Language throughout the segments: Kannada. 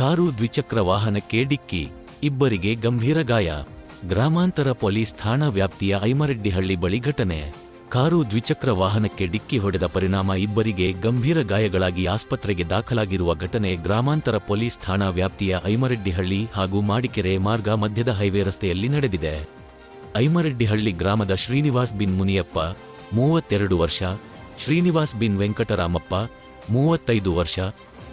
ಕಾರು ದ್ವಿಚಕ್ರ ವಾಹನಕ್ಕೆ ಡಿಕ್ಕಿ, ಇಬ್ಬರಿಗೆ ಗಂಭೀರ ಗಾಯ. ಗ್ರಾಮಾಂತರ ಪೊಲೀಸ್ ಠಾಣಾ ವ್ಯಾಪ್ತಿಯ ಐಮರೆಡ್ಡಿಹಳ್ಳಿ ಬಳಿ ಘಟನೆ. ಕಾರು ದ್ವಿಚಕ್ರ ವಾಹನಕ್ಕೆ ಡಿಕ್ಕಿ ಹೊಡೆದ ಪರಿಣಾಮ ಇಬ್ಬರಿಗೆ ಗಂಭೀರ ಗಾಯಗಳಾಗಿ ಆಸ್ಪತ್ರೆಗೆ ದಾಖಲಾಗಿರುವ ಘಟನೆ ಗ್ರಾಮಾಂತರ ಪೊಲೀಸ್ ಠಾಣಾ ವ್ಯಾಪ್ತಿಯ ಐಮರೆಡ್ಡಿಹಳ್ಳಿ ಹಾಗೂ ಮಾಡಿಕೆರೆ ಮಾರ್ಗ ಮಧ್ಯದ ಹೈವೇ ರಸ್ತೆಯಲ್ಲಿ ನಡೆದಿದೆ. ಐಮರೆಡ್ಡಿಹಳ್ಳಿ ಗ್ರಾಮದ ಶ್ರೀನಿವಾಸ್ ಬಿನ್ ಮುನಿಯಪ್ಪ, ಮೂವತ್ತೆರಡು ವರ್ಷ, ಶ್ರೀನಿವಾಸ್ ಬಿನ್ ವೆಂಕಟರಾಮಪ್ಪ, ಮೂವತ್ತೈದು ವರ್ಷ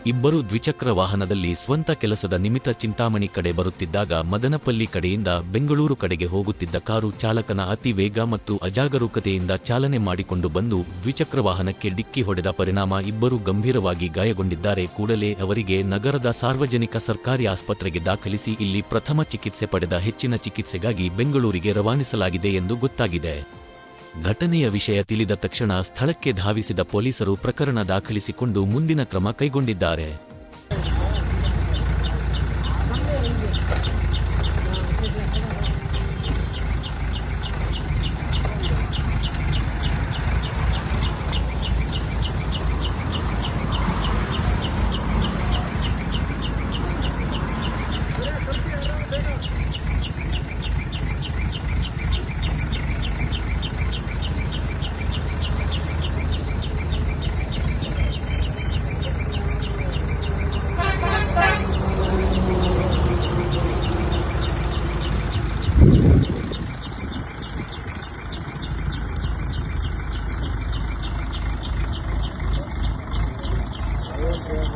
ಇಬ್ಬರು ದ್ವಿಚಕ್ರ ವಾಹನದಲ್ಲಿ ಸ್ವಂತ ಕೆಲಸದ ನಿಮಿತ್ತ ಚಿಂತಾಮಣಿ ಕಡೆ ಬರುತ್ತಿದ್ದಾಗ ಮದನಪಲ್ಲಿ ಕಡೆಯಿಂದ ಬೆಂಗಳೂರು ಕಡೆಗೆ ಹೋಗುತ್ತಿದ್ದ ಕಾರು ಚಾಲಕನ ಅತಿ ವೇಗ ಮತ್ತು ಅಜಾಗರೂಕತೆಯಿಂದ ಚಾಲನೆ ಮಾಡಿಕೊಂಡು ಬಂದು ದ್ವಿಚಕ್ರ ವಾಹನಕ್ಕೆ ಡಿಕ್ಕಿ ಹೊಡೆದ ಪರಿಣಾಮ ಇಬ್ಬರು ಗಂಭೀರವಾಗಿ ಗಾಯಗೊಂಡಿದ್ದಾರೆ. ಕೂಡಲೇ ಅವರಿಗೆ ನಗರದ ಸಾರ್ವಜನಿಕ ಸರ್ಕಾರಿ ಆಸ್ಪತ್ರೆಗೆ ದಾಖಲಿಸಿ ಇಲ್ಲಿ ಪ್ರಥಮ ಚಿಕಿತ್ಸೆ ಪಡೆದ ಹೆಚ್ಚಿನ ಚಿಕಿತ್ಸೆಗಾಗಿ ಬೆಂಗಳೂರಿಗೆ ರವಾನಿಸಲಾಗಿದೆ ಎಂದು ಗೊತ್ತಾಗಿದೆ. ಘಟನೆಯ ವಿಷಯ ತಿಳಿದ ತಕ್ಷಣ ಸ್ಥಳಕ್ಕೆ ಧಾವಿಸಿದ ಪೊಲೀಸರು ಪ್ರಕರಣ ದಾಖಲಿಸಿಕೊಂಡು ಮುಂದಿನ ಕ್ರಮ ಕೈಗೊಂಡಿದ್ದಾರೆ.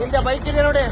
இந்த பைக்கினுடைய